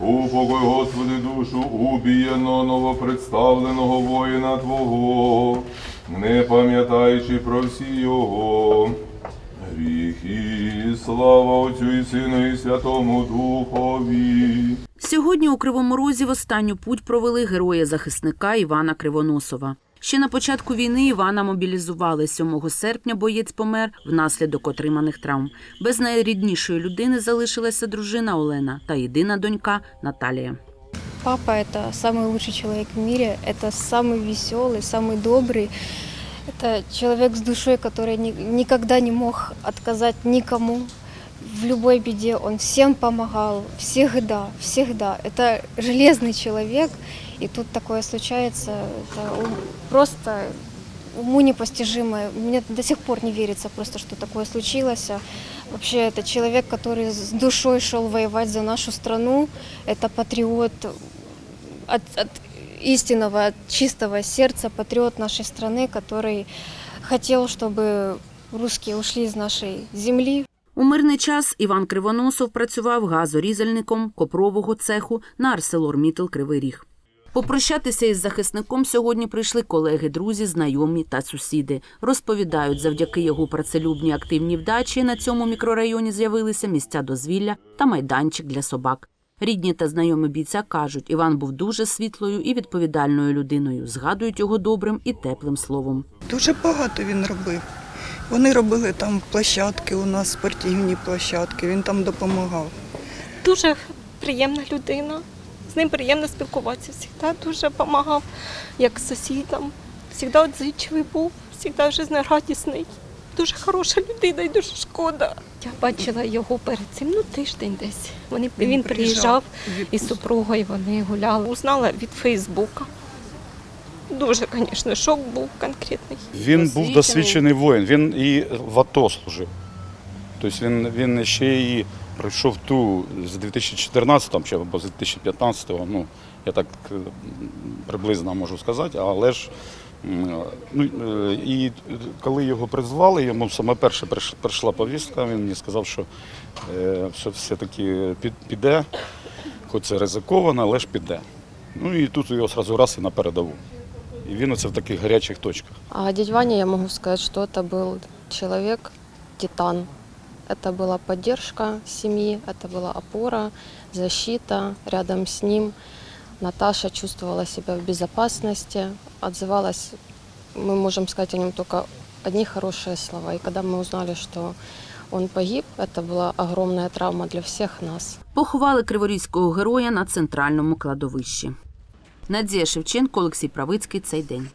Упокой, Господи, душу убієно новопредставленого воїна Твого, не пам'ятаючи про всі його. Гріхи, слава Отцю і Сину і Святому Духові. Сьогодні у Кривому Розі в останню путь провели героя-захисника Івана Кривоносова. Ще на початку війни Івана мобілізували 7 серпня. Боєць помер внаслідок отриманих травм. Без найріднішої людини залишилася дружина Олена та єдина донька Наталія. Папа – это самый лучший человек в мире, это самый веселый, самый добрый. Это человек с душой, который ни- никогда не мог отказать никому. В любой беде он всем помогал, всегда, всегда. Это железный человек, и тут такое случается, это ум- просто уму непостижимое. Мне до сих пор не верится просто, что такое случилось. Вообще, это человек, который с душой шел воевать за нашу страну. Это патриот от, от истинного, от чистого сердца, патриот нашей страны, который хотел, чтобы русские ушли из нашей земли, У мирний час Іван Кривоносов працював газорізальником копрового цеху на Арселормітл Кривий Ріг. Попрощатися із захисником сьогодні прийшли колеги, друзі, знайомі та сусіди. Розповідають, завдяки його працелюбній активній вдачі на цьому мікрорайоні з'явилися місця дозвілля та майданчик для собак. Рідні та знайомі бійця кажуть, Іван був дуже світлою і відповідальною людиною. Згадують його добрим і теплим словом. Дуже багато він робив. Вони робили там площадки у нас, спортивні площадки, він там допомагав. дуже приємна людина. З ним приємно спілкуватися. Завжди дуже допомагав, як сусідам. Завжди відзичливий був, завжди жизнерадісний. Дуже хороша людина і дуже шкода. Я бачила його перед цим ну, тиждень десь. Вони, він, Він приїжджав із супругою, вони гуляли. Узнала від Фейсбука. Дуже, звісно, шок був конкретний. Він був досвідчений воїн, він і в АТО служив. Тобто він, він ще і пройшов ту з 2014 чи або з 2015, ну, я так е, приблизно можу сказати, але ж ну, е, і коли його призвали, йому саме перше прийшла повістка, він мені сказав, що е, все- все-таки під- піде, хоч це ризиковано, але ж піде. Ну і тут його одразу раз і на передову І він оце в таких гарячих точках. А дядь Ваня, я могу сказать, что это был человек, титан. Это была поддержка семьи, это была опора, защита рядом с ним. Наташа чувствовала себя в безопасности, отзывалась, мы можем сказать о нем только одни хорошие слова. И когда мы узнали, что он погиб, это была огромная травма для всех нас. Поховали криворізького героя на центральному кладовищі. Надія Шевченко, Олексій Правицький. Цей день.